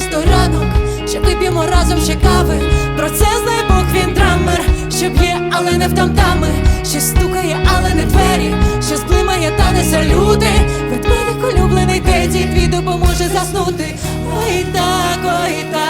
місто ранок, ще вип'ємо разом ще кави. Про це знає Бог він драмер, що б'є, але не в тамтами, що стукає, але не двері, що зблимає, та не салюти. Ведмедик улюблений теді, твій допоможе заснути. Ой так, ой так.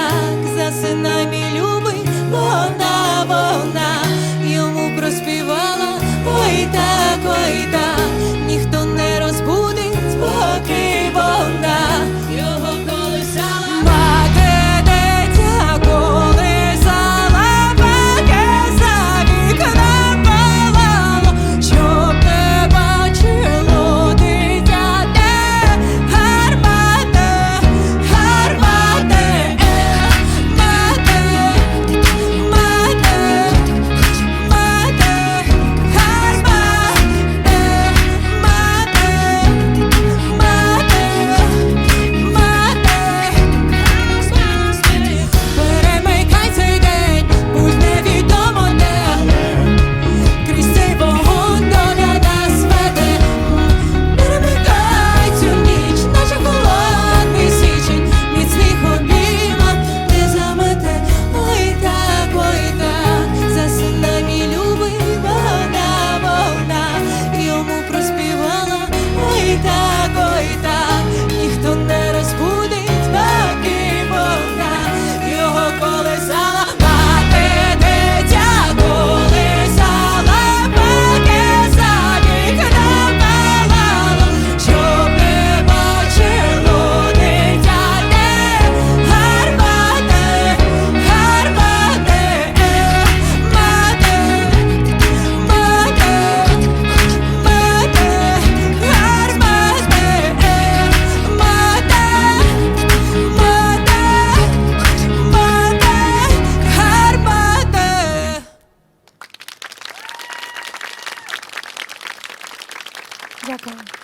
Дякую.